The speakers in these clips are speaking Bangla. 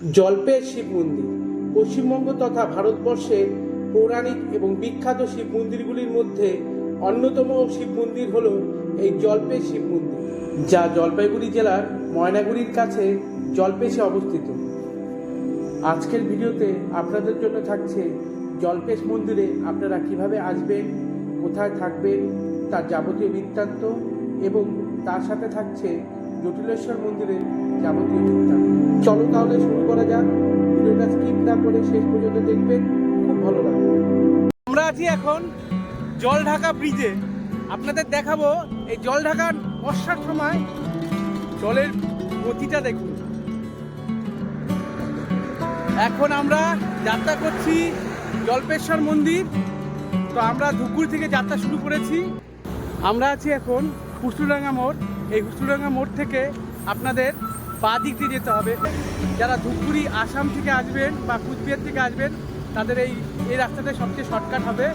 জলপের শিব মন্দির। পশ্চিমবঙ্গ তথা ভারতবর্ষের পৌরাণিক এবং বিখ্যাত শিব মন্দিরগুলির মধ্যে অন্যতম শিব মন্দির হল এই জলপের শিব মন্দির, যা জলপাইগুড়ি জেলার ময়নাগুড়ির কাছে জলপেশে অবস্থিত। আজকের ভিডিওতে আপনাদের জন্য থাকছে জলপেশ মন্দিরে আপনারা কীভাবে আসবেন, কোথায় থাকবেন, তার যাবতীয় বৃত্তান্ত এবং তার সাথে থাকছে জটিলেশ্বর মন্দিরের যাবতীয় বৃত্তান্ত চলো তাহলে শুরু করা যাক। ভিডিওটা স্কিপ না করে শেষ পর্যন্ত দেখবেন। খুব ভালো লাগবে। আমরা আছি এখন জল ঢাকা ব্রিজে। আপনাদের দেখাবো এই জল ঢাকার বর্ষার সময় জলের গতিটা দেখুন। এখন আমরা যাত্রা করছি জল্পেশ্বর মন্দির। তো আমরা ধুকুর থেকে যাত্রা শুরু করেছি। আমরা আছি এখন হুসুডাঙ্গা মোড়। এই হুসুডাঙ্গা মোড় থেকে আপনাদের বাঁ দিক দিয়ে যেতে হবে। যারা ধুপগুড়ি, আসাম থেকে আসবেন বা কুচবিহার থেকে আসবেন, তাদের এই এই রাস্তাটা সবচেয়ে শর্টকাট হবে।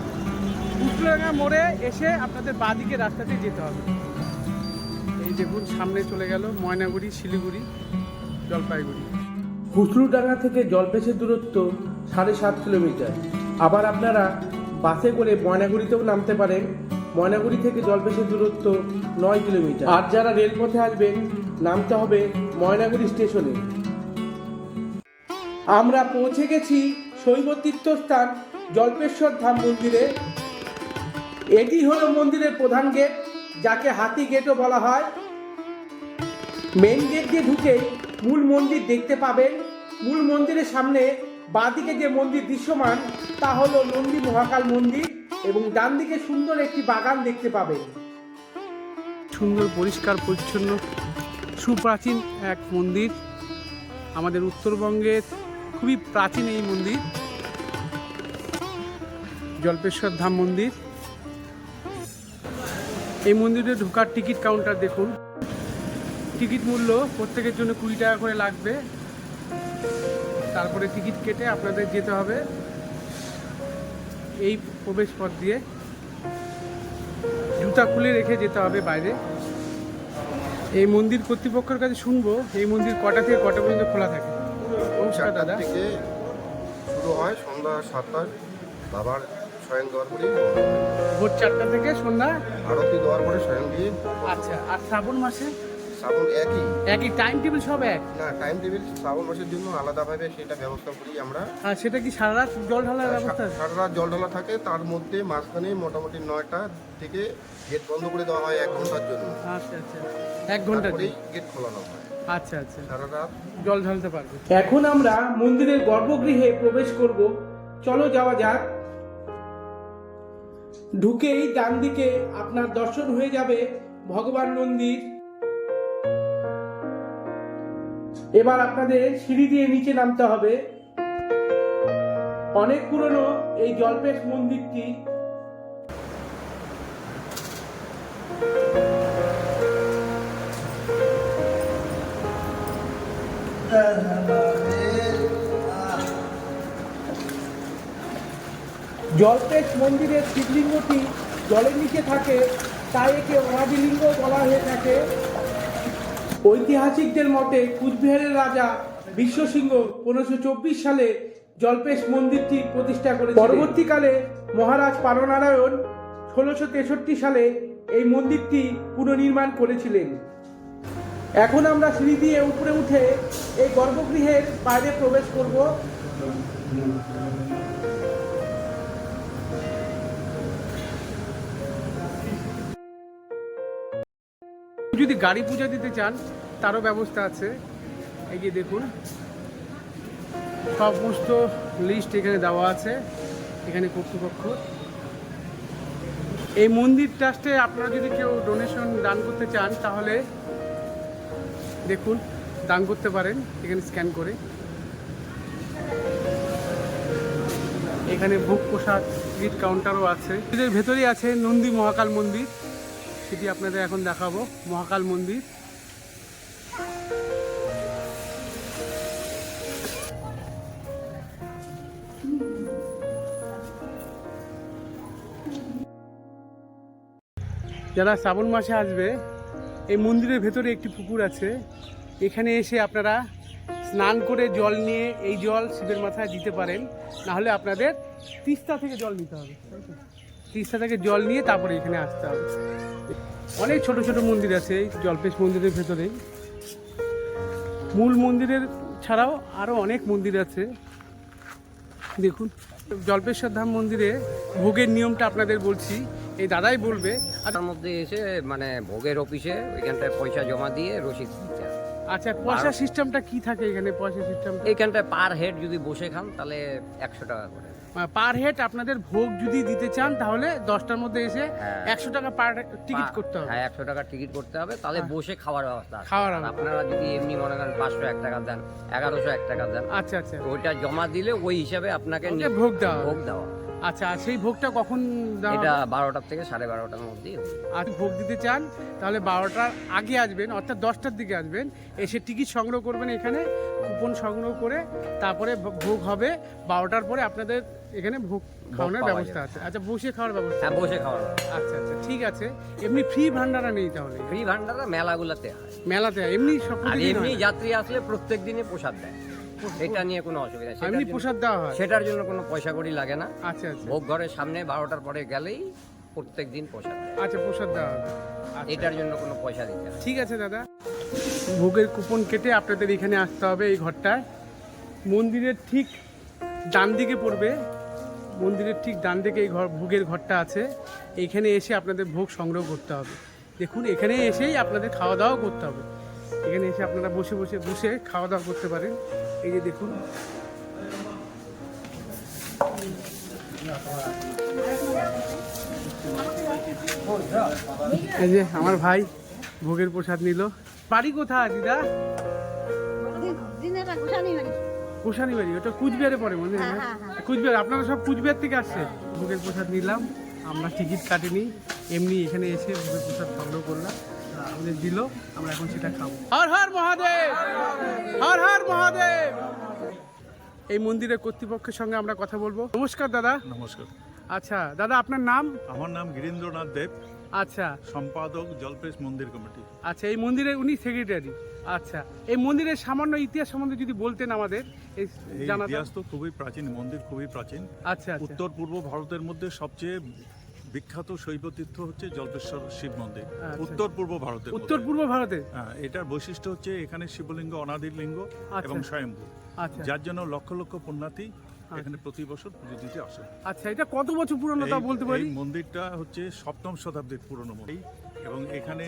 হুসুডাঙ্গা মোড়ে এসে আপনাদের বাঁ দিকে রাস্তাতে যেতে হবে। এই দেখুন, সামনে চলে গেল ময়নাগুড়ি, শিলিগুড়ি, জলপাইগুড়ি। হুসলুডাঙ্গা থেকে জলপেশের দূরত্ব সাড়ে সাত কিলোমিটার। আবার আপনারা বাসে করে ময়নাগুড়িতেও নামতে পারেন। ময়নাগুড়ি থেকে জলপেশের দূরত্ব নয় কিলোমিটার। আর যারা রেলপথে আসবেন নামতে হবে ময়নাগুড়ি স্টেশনে। আমরা পৌঁছে গেছি শৈব তীর্থস্থান জল্পেশ্বর ধাম মন্দিরে। এটি হলো মন্দিরের প্রধান গেট, যাকে হাতি গেটও বলা হয়। মেন গেট দিয়ে ঢুকেই মূল মন্দির দেখতে পাবেন। মূল মন্দিরের সামনে বাঁদিকে যে মন্দির দৃশ্যমান, তা হলো নন্দী মহাকাল মন্দির এবং ডান দিকে সুন্দর একটি বাগান দেখতে পাবেন। সুন্দর, পরিষ্কার, পরিচ্ছন্ন সুপ্রাচীন এক মন্দির। আমাদের উত্তরবঙ্গের খুবই প্রাচীন এই মন্দির। জল্পেশ্বর ধাম মন্দির। এই মন্দিরে ঢোকার টিকিট কাউন্টার দেখুন। টিকিট মূল্য প্রত্যেকের জন্য কুড়ি টাকা করে লাগবে। তারপরে টিকিট কেটে আপনাদের যেতে হবে এই প্রবেশ পথ দিয়ে। জুতা খুলে রেখে যেতে হবে বাইরে। এই মন্দির কর্তৃপক্ষের কাছে শুনব এই মন্দির কটা থেকে কটা পর্যন্ত খোলা থাকে? নমস্কার দাদা? থেকে শুরু হয় সন্ধ্যা সাতটার বাবার স্বয়ং দেওয়ার পরে। ভোর চারটা থেকে সন্ধ্যা? আরতি দেওয়ার পরে স্বয়ং দিয়ে। আচ্ছা আর শ্রাবণ মাসে? শ্রাবণ একই। একই টাইম টেবিল সব এক? না টাইম টেবিল শ্রাবণ মাসের জন্য আলাদাভাবে সেটা ব্যবস্থা করি আমরা। আর সেটা কি সারা রাত জল ঢালার ব্যবস্থা সারা রাত জল ঢালা থাকে তার মধ্যে মাঝখানে মোটামুটি নয়টা থেকে গেট বন্ধ করে দেওয়া হয় এক ঘণ্টার জন্য। আচ্ছা আচ্ছা। এক ঘণ্টা গেট খোলানো হয়। আচ্ছা আচ্ছা। সারা রাত জল ঢালতে পারবে। এখন আমরা মন্দিরের গর্ভগৃহে প্রবেশ করব। চলো যাওয়া যাক। ঢুকেই ডান দিকে আপনার দর্শন হয়ে যাবে ভগবান মন্দির। এবার আপনাদের সিঁড়ি দিয়ে নিচে নামতে হবে। অনেক পুরনো এই জলপেশ মন্দিরটি। জলপেশ মন্দিরের শিবলিঙ্গটি জলের নিচে থাকে, তাই একে অনাদিলিঙ্গ বলা হয়ে থাকে। ঐতিহাসিকদের মতে কুচবিহারের রাজা বিশ্বসিংহ পনেরোশো চব্বিশ সালে জলপেশ মন্দিরটি প্রতিষ্ঠা করে পরবর্তীকালে মহারাজ পারনারায়ণ ষোলোশো তেষট্টি সালে এই মন্দিরটি পুনর্নির্মাণ করেছিলেন। এখন আমরা সিঁড়ি দিয়ে উপরে উঠে এই গর্ভগৃহের বাইরে প্রবেশ করব। যদি গাড়ি পূজা দিতে চান, তারও ব্যবস্থা আছে। এগিয়ে দেখুন, সমস্ত লিস্ট এখানে দেওয়া আছে, এখানে কর্তৃপক্ষ। এই মন্দির ট্রাস্টে আপনারা যদি কেউ ডোনেশন দান করতে চান, তাহলে দেখুন, দান করতে পারেন, এখানে স্ক্যান করে। এখানে ভোগ প্রসাদ টিকিট কাউন্টারও আছে। এদের ভেতরেই আছে নন্দী মহাকাল মন্দির। সেটি আপনাদের এখন দেখাবো, মহাকাল মন্দির। যারা শ্রাবণ মাসে আসবে এই মন্দিরের ভেতরে একটি পুকুর আছে। এখানে এসে আপনারা স্নান করে জল নিয়ে এই জল শিবের মাথায় দিতে পারেন। না হলে আপনাদের তিস্তা থেকে জল নিতে হবে। তিস্তা থেকে জল নিয়ে তারপরে এখানে আসতে হবে। অনেক ছোট ছোট মন্দির আছে এই জলপেশ মন্দিরের ভেতরে। মূল মন্দিরের ছাড়াও আরও অনেক মন্দির আছে। দেখুন, জল্পেশ্বর ধাম মন্দিরে ভোগের নিয়মটা আপনাদের বলছি। এই দাদাই বলবে আর তার মধ্যে এসে মানে ভোগের অফিসে ওইখানটায় পয়সা জমা দিয়ে রসিদ দিতে আচ্ছা পয়সা সিস্টেমটা কি থাকে এখানে পয়সা সিস্টেম এখানটায় পার হেড যদি বসে খান তাহলে একশো টাকা করে। পার হেড আপনাদের ভোগ যদি দিতে চান তাহলে দশটার মধ্যে এসে হ্যাঁ। একশো টাকা পার টিকিট করতে হবে। হ্যাঁ একশো টাকা টিকিট করতে হবে তাহলে বসে খাওয়ার ব্যবস্থা খাওয়ার আপনারা যদি এমনি মনে করেন পাঁচশো এক টাকা দেন এগারোশো এক টাকা দেন আচ্ছা আচ্ছা। ওইটা জমা দিলে ওই হিসাবে আপনাকে ভোগ দেওয়া ভোগ দেওয়া। আচ্ছা আর সেই ভোগটা কখন এটা বারোটার থেকে সাড়ে বারোটার মধ্যেই আর ভোগ দিতে চান তাহলে বারোটার আগে আসবেন অর্থাৎ দশটার দিকে আসবেন। এসে টিকিট সংগ্রহ করবেন এখানে কুপন সংগ্রহ করে তারপরে ভোগ হবে। বারোটার পরে আপনাদের এখানে ভোগ খাওয়ানোর ব্যবস্থা আছে। আচ্ছা বসে খাওয়ার ব্যবস্থা হ্যাঁ বসে খাওয়ার আচ্ছা আচ্ছা ঠিক আছে। এমনি ফ্রি ভান্ডারা নেই তাহলে? ফ্রি ভান্ডারা মেলাগুলোতে হয়। মেলাতে এমনি সব এমনি হয় যাত্রী আসলে প্রত্যেক দিনই প্রসাদ দেয়। এটা নিয়ে কোনো অসুবিধা এমনি প্রসাদ দেওয়া হয়? সেটার জন্য কোনো পয়সা কড়ি লাগে না। আচ্ছা আচ্ছা। ভোগ ঘরের সামনে বারোটার পরে গেলেই প্রত্যেক দিন প্রসাদ আচ্ছা প্রসাদ দেওয়া হবে আচ্ছা। এটার জন্য কোনো পয়সা দিতে না। ঠিক আছে দাদা। ভোগের কুপন কেটে আপনাদের এখানে আসতে হবে এই ঘরটায়। মন্দিরের ঠিক ডান দিকে পড়বে। মন্দিরের ঠিক ডান দিকে এই ঘর ভোগের ঘরটা আছে। এখানে এসে আপনাদের ভোগ সংগ্রহ করতে হবে। দেখুন এখানে এসেই আপনাদের খাওয়া দাওয়া করতে হবে। এখানে এসে আপনারা বসে বসে বসে খাওয়া দাওয়া করতে পারেন। এই যে দেখুন। এই যে আমার ভাই ভোগের প্রসাদ নিল। বাড়ি কোথায় দিদা? কোষানি বাড়ি ওটা কুচবিহারে পড়ে মনে হয় হ্যাঁ? হ্যাঁ, হ্যাঁ। কুচবিহার আপনারা সব কুচবিহার থেকে আসছে ভোগের প্রসাদ নিলাম আমরা টিকিট কাটিনি এমনি এখানে এসে ভোগের প্রসাদ সংগ্রহ করলাম। আমাদের দিল আমরা এখন সেটা খাব। হর হর মহাদেব! হর হর মহাদেব! এই মন্দিরের কর্তৃপক্ষের সঙ্গে আমরা কথা বলব। নমস্কার দাদা। নমস্কার। আচ্ছা দাদা আপনার নাম? আমার নাম গিরীন্দ্রনাথ দেব। আচ্ছা। সম্পাদক জলপেশ মন্দির কমিটি। আচ্ছা এই মন্দিরের উনি সেক্রেটারি আচ্ছা এই মন্দিরের সামান্য ইতিহাস সম্বন্ধে যদি বলতেন আমাদের এই ইতিহাস তো খুবই প্রাচীন মন্দির খুবই প্রাচীন। আচ্ছা আচ্ছা। উত্তর পূর্ব ভারতের মধ্যে সবচেয়ে বিখ্যাত শৈব তীর্থ হচ্ছে জল্পেশ্বর শিব মন্দির। আচ্ছা। উত্তর পূর্ব ভারতের উত্তর পূর্ব ভারতে? হ্যাঁ, এটার বৈশিষ্ট্য হচ্ছে এখানে শিবলিঙ্গ অনাদির লিঙ্গ আচ্ছা। এবং স্বয়ম্ভু। আচ্ছা। যার জন্য লক্ষ লক্ষ পুণ্যার্থী এখানে প্রতি বছর পুজো দিতে আসে আচ্ছা এটা কত বছর পুরনো তা বলতে পারি? মন্দিরটা হচ্ছে সপ্তম শতাব্দীর পুরনো মন্দির এবং এখানে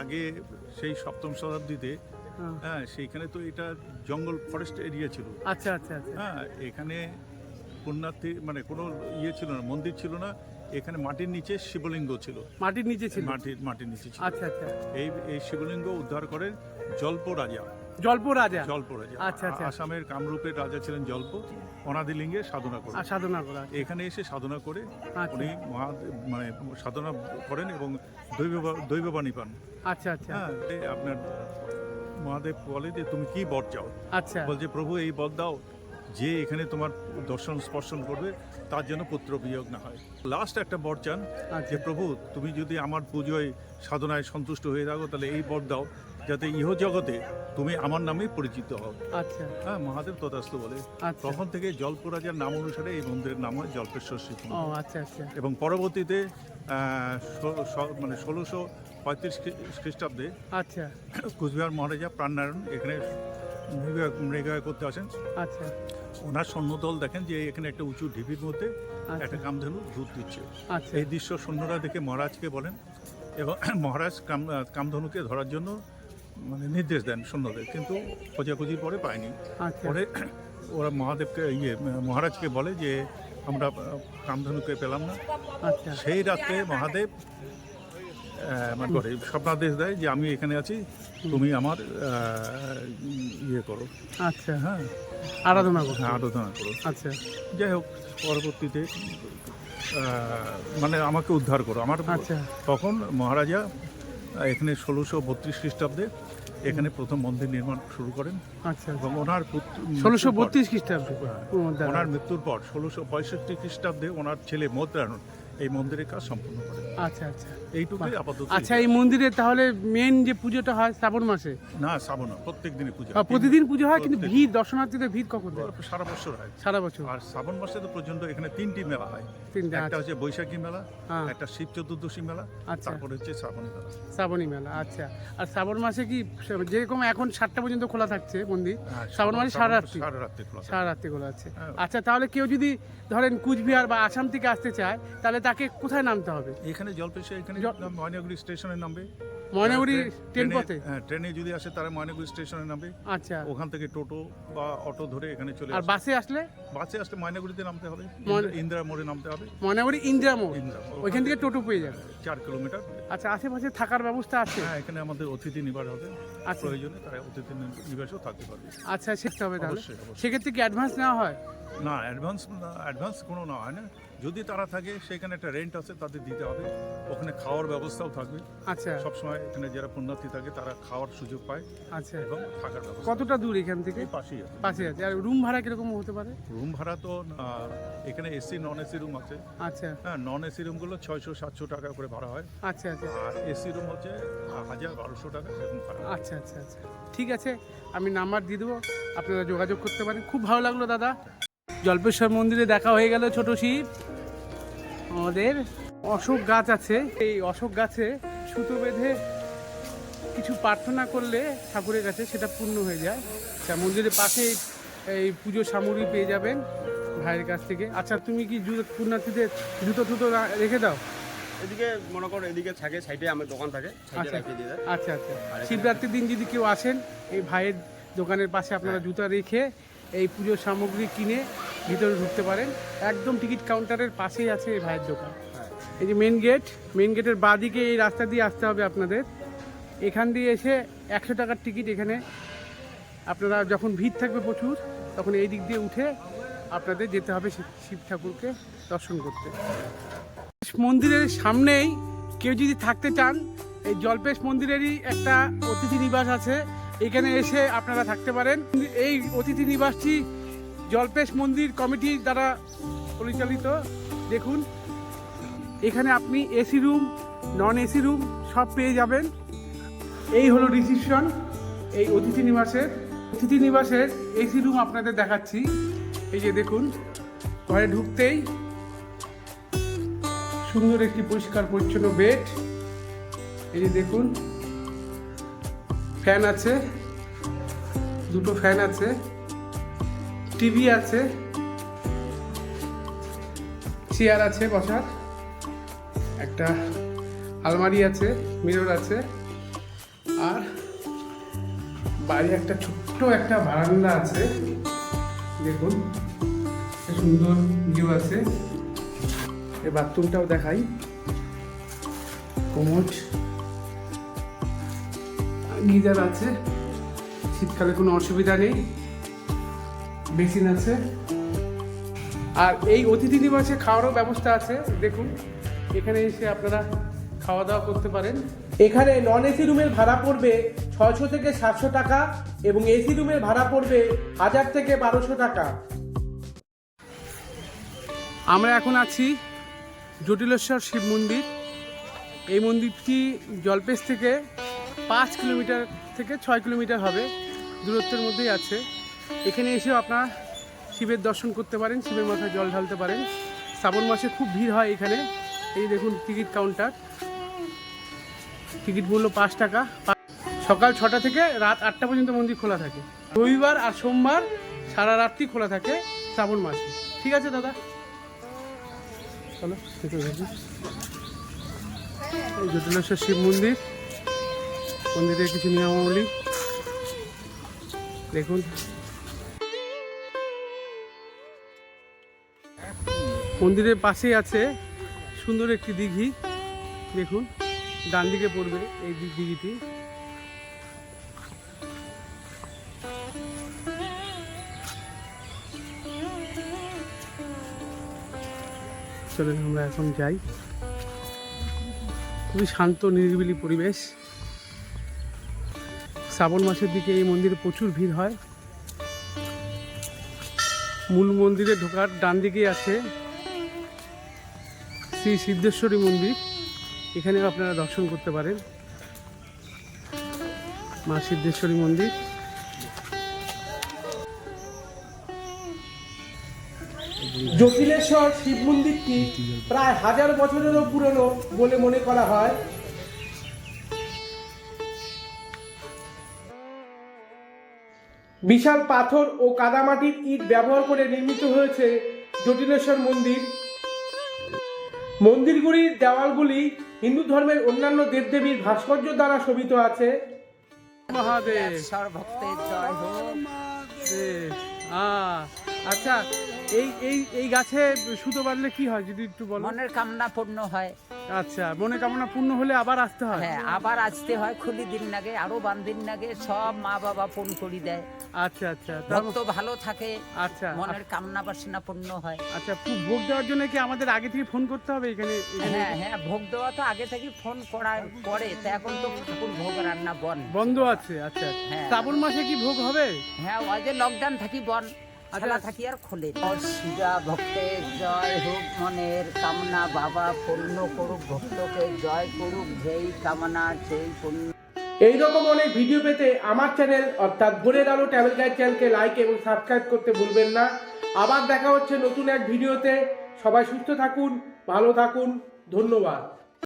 আগে সেই সপ্তম শতাব্দীতে হ্যাঁ। হ্যাঁ সেইখানে তো এটা জঙ্গল ফরেস্ট এরিয়া ছিল। আচ্ছা আচ্ছা আচ্ছা। হ্যাঁ এখানে পুণ্যার্থী মানে কোনো ইয়ে ছিল না মন্দির ছিল না এখানে মাটির নিচে শিবলিঙ্গ ছিল। মাটির নিচে ছিল? মাটির মাটির নিচে ছিল। আচ্ছা আচ্ছা। এই এই শিবলিঙ্গ উদ্ধার করেন জল্প রাজা। জল্প রাজা? জল্প রাজা। আচ্ছা, আচ্ছা। আসামের কামরূপের রাজা ছিলেন জল্প। অনাদিলিঙ্গে সাধনা করেন আর সাধনা করা। এখানে এসে সাধনা করে আচ্ছা। উনি মহা মানে সাধনা করেন এবং দৈব দৈববাণী পান। আচ্ছা আচ্ছা। হ্যাঁ আপনার মহাদেব বলে যে তুমি কি বর চাও? আচ্ছা। বলছে প্রভু এই বর দাও যে এখানে তোমার দর্শন স্পর্শন করবে তার জন্য পুত্র বিয়োগ না হয়। লাস্ট একটা বর চান আচ্ছা। যে প্রভু তুমি যদি আমার পুজোয় সাধনায় সন্তুষ্ট হয়ে থাকো তাহলে এই বর দাও যাতে ইহ জগতে তুমি আমার নামে পরিচিত হও। আচ্ছা। হ্যাঁ মহাদেব তথাস্ত বলে। আচ্ছা। তখন থেকে জল্পরাজার নাম অনুসারে এই মন্দিরের নাম হয় জল্পেশ্বর শিব ও আচ্ছা আচ্ছা। এবং পরবর্তীতে মানে ষোলোশো পঁয়ত্রিশ খ্রিস্টাব্দে আচ্ছা। কুচবিহার মহারাজা প্রাণনারায়ণ এখানে মৃগয়া করতে আসেন। আচ্ছা। ওনার সৈন্যদল দেখেন যে এখানে একটা উঁচু ঢিবির মধ্যে আচ্ছা। একটা কামধেনু দুধ দিচ্ছে। আচ্ছা। এই দৃশ্য সৈন্যরা দেখে মহারাজকে বলেন এবং মহারাজ কাম কামধনুকে ধরার জন্য মানে নির্দেশ দেন সৈন্যদের কিন্তু খোঁজাখুঁজির পরে পায়নি। আচ্ছা। পরে ওরা মহাদেবকে ইয়ে মহারাজকে বলে যে আমরা কামধনুকে পেলাম না। আচ্ছা। সেই রাত্রে মহাদেব মানে করে। স্বপ্নাদেশ দেয় যে আমি এখানে আছি তুমি আমার ইয়ে করো। আচ্ছা। হ্যাঁ। আরাধনা করো। হ্যাঁ, আরাধনা করো। আচ্ছা। যাই হোক পরবর্তীতে মানে আমাকে উদ্ধার করো। আমার আচ্ছা। তখন মহারাজা এখানে ষোলোশো বত্রিশ খ্রিস্টাব্দে এখানে প্রথম মন্দির নির্মাণ শুরু করেন। আচ্ছা। এবং ওনার ষোলোশো বত্রিশ খ্রিস্টাব্দে। ও, ওনার মৃত্যুর পর ষোলোশো পঁয়ষট্টি খ্রিস্টাব্দে ওনার ছেলে মদ্রায়ণ এই মন্দিরের কাজ সম্পূর্ণ করে। আচ্ছা আচ্ছা। এইটুকুই আপাতত আচ্ছা এই মন্দিরে তাহলে মেন যে পুজোটা হয় শ্রাবণ মাসে? না শ্রাবণ না প্রত্যেক দিনই পুজো আহ, প্রতিদিন পুজো হয় কিন্তু ভিড় দর্শনার্থীদের ভিড় কখন হয়? সারা বছর হয়। সারা বছর। আর শ্রাবণ মাসে তো পর্যন্ত এখানে তিনটি মেলা হয়। তিনটা একটা আচ্ছা, হচ্ছে বৈশাখী মেলা হ্যাঁ। একটা শিব চতুর্দশী মেলা আচ্ছা। তারপরে হচ্ছে শ্রাবণী মেলা। শ্রাবণী মেলা আচ্ছা। আর শ্রাবণ মাসে কি যেরকম এখন সাতটা পর্যন্ত খোলা থাকছে মন্দির হ্যাঁ, শ্রাবণ মাসে সারা রাত্রি সারা রাত্রি খোলা থাকে। সারা রাত্রি খোলা আছে। হ্যাঁ। আচ্ছা তাহলে কেউ যদি ধরেন কুচবিহার বা আসাম থেকে আসতে চায় তাহলে তাকে কোথায় নামতে হবে? এখানে জলপেশে এখানে ময়নাগুড়ি স্টেশনে নামবে। ময়নাগুড়ি ট্রেন- ট্রেন পথে হ্যাঁ ট্রেনে যদি আসে তারা ময়নাগুড়ি স্টেশনে নামবে। আচ্ছা। ওখান থেকে টোটো বা অটো ধরে এখানে চলে আর বাসে আসলে? বাসে আসলে ময়নাগুড়িতে নামতে হবে। ইন্দিরা- মোড়ে নামতে হবে। ময়নাগুড়ি ইন্দিরা মোড়? ওইখান থেকে টোটো পেয়ে যাবে? চার কিলোমিটার। আচ্ছা আশেপাশে থাকার ব্যবস্থা আছে? হ্যাঁ এখানে আমাদের অতিথি নিবাস হবে। আচ্ছা। প্রয়োজনে তারা অতিথি নিবাসেও থাকতে পারবে। আচ্ছা শিখতে হবে তাহলে। সেক্ষেত্রে কি অ্যাডভান্স নেওয়া হয়? না অ্যাডভান্স অ্যাডভান্স কোনো না হয় না। যদি তারা থাকে সেখানে একটা রেন্ট আছে তাদের দিতে হবে। ওখানে খাওয়ার ব্যবস্থাও থাকবে। আচ্ছা। সবসময় এখানে যারা পুণ্যার্থী থাকে তারা খাওয়ার সুযোগ পায় আচ্ছা। এবং থাকার ব্যবস্থা। কতটা দূর এখান থেকে? পাশেই আছে। পাশে আছে। আর রুম ভাড়া কীরকম হতে পারে? রুম ভাড়া তো আহ, এখানে এসি নন এসি রুম আছে। আচ্ছা। হ্যাঁ নন এসি রুমগুলো ছয়শো সাতশো টাকা করে ভাড়া হয়। আচ্ছা আচ্ছা। আর এসি রুম হচ্ছে হাজার বারোশো টাকা এরকম ভাড়া আচ্ছা আচ্ছা আচ্ছা। ঠিক আছে আমি নাম্বার দিয়ে দেবো। আপনারা যোগাযোগ করতে পারেন। খুব ভালো লাগল দাদা। জল্পেশ্বর মন্দিরে দেখা হয়ে গেল ছোট শিব। আমাদের অশোক গাছ আছে। এই অশোক গাছে সুতো বেঁধে কিছু প্রার্থনা করলে ঠাকুরের কাছে সেটা পূর্ণ হয়ে যায়। তা মন্দিরের পাশে এই পুজো সামগ্রী পেয়ে যাবেন ভাইয়ের কাছ থেকে। আচ্ছা তুমি কি জুতো পুণ্যার্থীদের জুতো টুতো রেখে দাও? এদিকে মনে করো এদিকে থাকে সাইডে আমার দোকান থাকে আচ্ছা আচ্ছা আচ্ছা। শিবরাত্রির দিন যদি কেউ আসেন এই ভাইয়ের দোকানের পাশে আপনারা জুতা রেখে এই পুজোর সামগ্রী কিনে ভিতরে ঢুকতে পারেন। একদম টিকিট কাউন্টারের পাশেই আছে এই ভাইয়ের দোকান। এই যে মেন গেট মেন গেটের বাঁদিকে এই রাস্তা দিয়ে আসতে হবে আপনাদের। এখান দিয়ে এসে একশো টাকার টিকিট এখানে। আপনারা যখন ভিড় থাকবে প্রচুর তখন এই দিক দিয়ে উঠে আপনাদের যেতে হবে শিব শিব ঠাকুরকে দর্শন করতে। মন্দিরের সামনেই কেউ যদি থাকতে চান এই জলপেশ মন্দিরেরই একটা অতিথি নিবাস আছে। এখানে এসে আপনারা থাকতে পারেন। এই অতিথি নিবাসটি জলপেশ মন্দির কমিটি দ্বারা পরিচালিত। দেখুন, এখানে আপনি AC room non AC room সব পেয়ে যাবেন। এই হলো রিসিপশন এই অতিথি নিবাসের। অতিথি নিবাসের এসি রুম আপনাদের দেখাচ্ছি। এই যে দেখুন, ঘরে ঢুকতেই সুন্দর একটি পরিষ্কার পরিচ্ছন্ন বেড এই যে দেখুন ফ্যান আছে, দুটো ফ্যান আছে, টিভি আছে, চেয়ার আছে বসার, একটা আলমারি আছে, মিরর আছে, আর বাইরে একটা ছোট্ট একটা বারান্দা আছে, দেখুন সুন্দর ভিউ আছে। এই বাথরুমটাও দেখাই। কোমোট। গিজার আছে। শীতকালে কোনো অসুবিধা নেই। বেসিন আছে। আর এই অতিথি নিবাসে খাওয়ারও ব্যবস্থা আছে। দেখুন এখানে এসে আপনারা খাওয়া দাওয়া করতে পারেন। এখানে নন এসি রুমের ভাড়া পড়বে ছয়শো থেকে সাতশো টাকা এবং এসি রুমের ভাড়া পড়বে হাজার থেকে বারোশো টাকা। আমরা এখন আছি জটিলেশ্বর শিব মন্দির। এই মন্দিরটি জলপেশ থেকে পাঁচ কিলোমিটার থেকে ছয় কিলোমিটার হবে। দূরত্বের মধ্যেই আছে। এখানে এসেও আপনারা শিবের দর্শন করতে পারেন, শিবের মাথায় জল ঢালতে পারেন। শ্রাবণ মাসে খুব ভিড় হয় এখানে। এই দেখুন টিকিট কাউন্টার। টিকিট মূল্য পাঁচ টাকা। সকাল ছটা থেকে রাত আটটা পর্যন্ত মন্দির খোলা থাকে। রবিবার আর সোমবার সারা রাত্রি খোলা থাকে শ্রাবণ মাসে। ঠিক আছে দাদা? চলো জটিলেশ্বর শিব মন্দির। মন্দিরের কিছু নিয়মাবলী দেখুন। মন্দিরের পাশেই আছে সুন্দর একটি দিঘি। দেখুন ডান দিকে পড়বে এই দিঘিটি। চলেন, আমরা এখন যাই। খুবই শান্ত, নিরিবিলি পরিবেশ। শ্রাবণ মাসের দিকে এই মন্দিরে প্রচুর ভিড় হয়। মূল মন্দিরে ঢোকার ডান দিকেই আছে শ্রী সিদ্ধেশ্বরী মন্দির। এখানেও আপনারা দর্শন করতে পারেন। মা সিদ্ধেশ্বরী মন্দির। জটিলেশ্বর শিব মন্দিরটি প্রায় হাজার বছরেরও পুরনো বলে মনে করা হয়। বিশাল পাথর ও কাদামাটির ইট ব্যবহার করে নির্মিত হয়েছে জটিলেশ্বর মন্দির। মন্দিরগুলির দেওয়ালগুলি হিন্দু ধর্মের অন্যান্য দেবদেবীর ভাস্কর্য দ্বারা শোভিত আছে। মহাদেব। সর্বভক্তের জয় হোক। আচ্ছা এই এই এই গাছে সুতো বাঁধলে কি হয় যদি একটু বলো? মনের কামনা পূর্ণ হয়। আচ্ছা মনে কামনা পূর্ণ হলে আবার আসতে হয়? হ্যাঁ আবার আসতে হয় খুলি দিন লাগে আরও বান দিন লাগে সব মা বাবা পূর্ণ করি দেয়। আচ্ছা আচ্ছা ভক্ত ভালো থাকে আচ্ছা মনের কামনা বাসনা পূর্ণ হয়। আচ্ছা ভোগ দেওয়ার জন্য কি আমাদের আগে থেকে ফোন করতে হবে এখানে হ্যাঁ হ্যাঁ ভোগ দেওয়া তো আগে থেকে ফোন করা করে তা এখন তো ঠাকুর ভোগ রান্না বন বন্ধ আছে আচ্ছা। হ্যাঁ। শ্রাবণ মাসে কি ভোগ হবে? হ্যাঁ ওই যে লকডাউন থাকি বন খেলা থাকি আর খোলে শিরা ভক্তের জয় হোক মনের কামনা বাবা পূর্ণ করুক ভক্তকে জয় করুক যেই কামনা সেই পূর্ণ এইরকম অনেক ভিডিও পেতে আমার চ্যানেল অর্থাৎ ভোরের আলো ট্রাভেল গাইড চ্যানেলকে লাইক এবং সাবস্ক্রাইব করতে ভুলবেন না। আবার দেখা হচ্ছে নতুন এক ভিডিওতে সবাই সুস্থ থাকুন ভালো থাকুন ধন্যবাদ।